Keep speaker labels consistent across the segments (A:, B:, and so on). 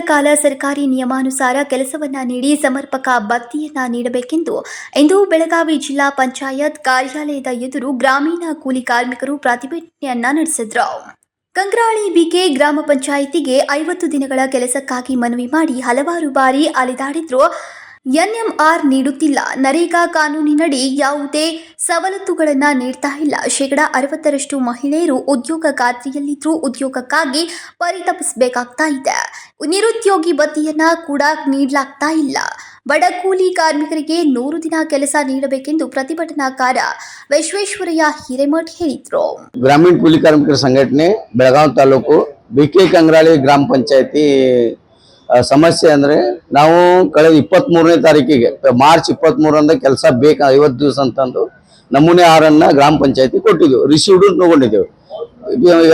A: ಕಾಲ ಸರ್ಕಾರಿ ನಿಯಮಾನುಸಾರ ಕೆಲಸವನ್ನ ನೀಡಿ ಸಮರ್ಪಕ ಬತ್ತಿಯನ್ನ ನೀಡಬೇಕೆಂದು ಇಂದು ಬೆಳಗಾವಿ ಜಿಲ್ಲಾ ಪಂಚಾಯತ್ ಕಾರ್ಯಾಲಯದ ಎದುರು ಗ್ರಾಮೀಣ ಕೂಲಿ ಕಾರ್ಮಿಕರು ಪ್ರತಿಭಟನೆಯನ್ನ ನಡೆಸಿದ್ರು. ಕಂಗ್ರಾಳಿ ಬಿಕೆ ಗ್ರಾಮ ಪಂಚಾಯಿತಿಗೆ ಐವತ್ತು ದಿನಗಳ ಕೆಲಸಕ್ಕಾಗಿ ಮನವಿ ಮಾಡಿ ಹಲವಾರು ಬಾರಿ ಅಲೆದಾಡಿದ್ರು. ಎನ್ಎಂಆರ್ ನೀಡುತ್ತಿಲ್ಲ. ನರೇಗಾ ಕಾನೂನಿನಡಿ ಯಾವುದೇ ಸವಲತ್ತುಗಳನ್ನು ನೀಡ್ತಾ ಇಲ್ಲ. ಶೇಕಡ ಅರವತ್ತರಷ್ಟು ಮಹಿಳೆಯರು ಉದ್ಯೋಗ ಖಾತ್ರಿಯಲ್ಲಿದ್ದರೂ ಉದ್ಯೋಗಕ್ಕಾಗಿ ಪರಿತಪಿಸಬೇಕಾಗ್ತಾ ಇದೆ. ನಿರುದ್ಯೋಗಿ ಭತ್ಯೆಯನ್ನ ಕೂಡ ನೀಡಲಾಗ್ತಾ ಇಲ್ಲ. ಬಡ ಕೂಲಿ ಕಾರ್ಮಿಕರಿಗೆ ನೂರು ದಿನ ಕೆಲಸ ನೀಡಬೇಕೆಂದು ಪ್ರತಿಭಟನಾಕಾರ ವಿಶ್ವೇಶ್ವರಯ್ಯ ಹಿರೇಮಠ್ ಹೇಳಿದರು.
B: ಗ್ರಾಮೀಣ ಕೂಲಿ ಕಾರ್ಮಿಕರ ಸಂಘಟನೆ ಬೆಳಗಾವಿ ತಾಲೂಕು ಬಿ ಕೆ ಕಂಗ್ರಾಳಿ ಗ್ರಾಮ ಪಂಚಾಯತಿ ಸಮಸ್ಯೆ ಅಂದ್ರೆ ನಾವು ಕಳೆದ ಇಪ್ಪತ್ತ್ ಮೂರನೇ ತಾರೀಕಿಗೆ, ಮಾರ್ಚ್ ಇಪ್ಪತ್ತ್ ಮೂರಂದ ಕೆಲಸ ಬೇಕು, ಐವತ್ತು ದಿವಸ ಅಂತಂದು ನಮೂನೆ ಆರನ್ನ ಗ್ರಾಮ ಪಂಚಾಯತಿ ಕೊಟ್ಟಿದ್ದೆವು ರಿಸೀವ್ಡ್ ತಗೊಂಡಿದ್ದೆವು.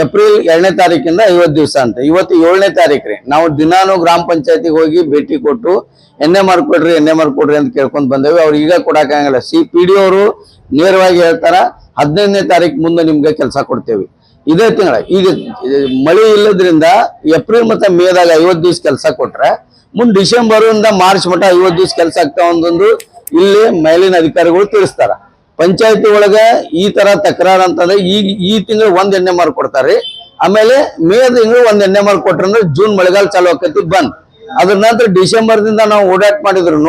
B: ಏಪ್ರಿಲ್ ಎರಡನೇ ತಾರೀಕಿಂದ ಐವತ್ತು ದಿವಸ ಅಂತ. ಇವತ್ತು ಏಳನೇ ತಾರೀಕು ರೀ. ನಾವು ದಿನಾನು ಗ್ರಾಮ ಪಂಚಾಯತಿಗೆ ಹೋಗಿ ಭೇಟಿ ಕೊಟ್ಟು ಎಣ್ಣೆ ಮಾರ್ಕೊಡ್ರಿ ಎಣ್ಣೆ ಮಾರ್ಕೊಡ್ರಿ ಅಂತ ಕೇಳ್ಕೊಂಡು ಬಂದೇವೆ. ಅವ್ರು ಈಗ ಕೊಡೋಕ್ಕಾಗಲ್ಲ ಸಿ, ಪಿ, ಡಿ, ಅವರು ನೇರವಾಗಿ ಹೇಳ್ತಾರ, ಹದಿನೈದನೇ ತಾರೀಕು ಮುಂದೆ ನಿಮ್ಗೆ ಕೆಲಸ ಕೊಡ್ತೇವೆ. ಇದೇ ತಿಂಗಳ. ಈಗ ಮಳೆ ಇಲ್ಲದ್ರಿಂದ ಏಪ್ರಿಲ್ ಮತ್ತೆ ಮೇದಾಗ ಐವತ್ತು ದಿವಸ ಕೆಲಸ ಕೊಟ್ರೆ, ಮುಂದೆ ಡಿಸೆಂಬರ್ ಇಂದ ಮಾರ್ಚ್ ಮಟ್ಟ ಐವತ್ತು ದಿವಸ ಕೆಲಸ ಆಗ್ತಾವ ಒಂದೊಂದು ಇಲ್ಲಿ ಮೇಲಿನ ಅಧಿಕಾರಿಗಳು ತಿಳಿಸ್ತಾರ. ಪಂಚಾಯತಿ ಒಳಗ ಈ ತರ ತಕರಾರು ಅಂತಂದ್ರೆ ಈಗ ಈ ತಿಂಗಳು ಒಂದ್ ಎಣ್ಣೆ ಮಾರು ಕೊಡ್ತಾರೆ ಆಮೇಲೆ ಮೇ ತಿಂಗಳು ಒಂದ್ ಎಣ್ಣೆ ಮಾರು ಕೊಟ್ರಂದ್ರೆ ಜೂನ್ ಮಳೆಗಾಲ ಚಾಲು ಆಕತಿ ಬಂದ್. ಅದ್ರ ನಂತರ ಡಿಸೆಂಬರ್ ದಿಂದ ನಾವು ಓಡಾಟ ಮಾಡಿದ್ರು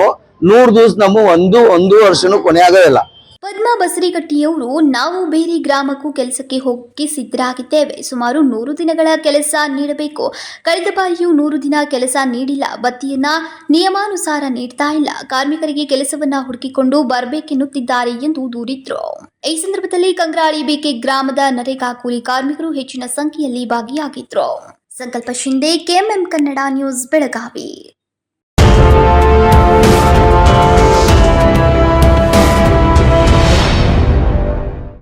B: ನೂರ್ ದಿವಸ ನಮ್ಮ ಒಂದು ಒಂದು ವರ್ಷನೂ ಕೊನೆ ಆಗೋದಿಲ್ಲ
A: ಪದ್ಮ ಬಸರಿಗಟ್ಟಿಯವರು ನಾವು ಬೇರೆ ಗ್ರಾಮಕ್ಕೂ ಕೆಲಸಕ್ಕೆ ಹೋಗಕ್ಕೆ ಸಿದ್ಧರಾಗಿದ್ದೇವೆ. ಸುಮಾರು ನೂರು ದಿನಗಳ ಕೆಲಸ ನೀಡಬೇಕು. ಕಳೆದ ಬಾರಿಯೂ ನೂರು ದಿನ ಕೆಲಸ ನೀಡಿಲ್ಲ. ಬತ್ತಿಯನ್ನ ನಿಯಮಾನುಸಾರ ನೀಡ್ತಾ ಇಲ್ಲ. ಕಾರ್ಮಿಕರಿಗೆ ಕೆಲಸವನ್ನ ಹುಡುಕಿಕೊಂಡು ಬರಬೇಕೆನ್ನುತ್ತಿದ್ದಾರೆ ಎಂದು ದೂರಿದ್ರು. ಈ ಸಂದರ್ಭದಲ್ಲಿ ಕಂಗ್ರಾಳಿ ಬೇಕೆ ಗ್ರಾಮದ ನರೇಗಾ ಕೂಲಿ ಕಾರ್ಮಿಕರು ಹೆಚ್ಚಿನ ಸಂಖ್ಯೆಯಲ್ಲಿ ಭಾಗಿಯಾಗಿದ್ರು. Sankalp Shinde KMM Kannada news, Belagavi.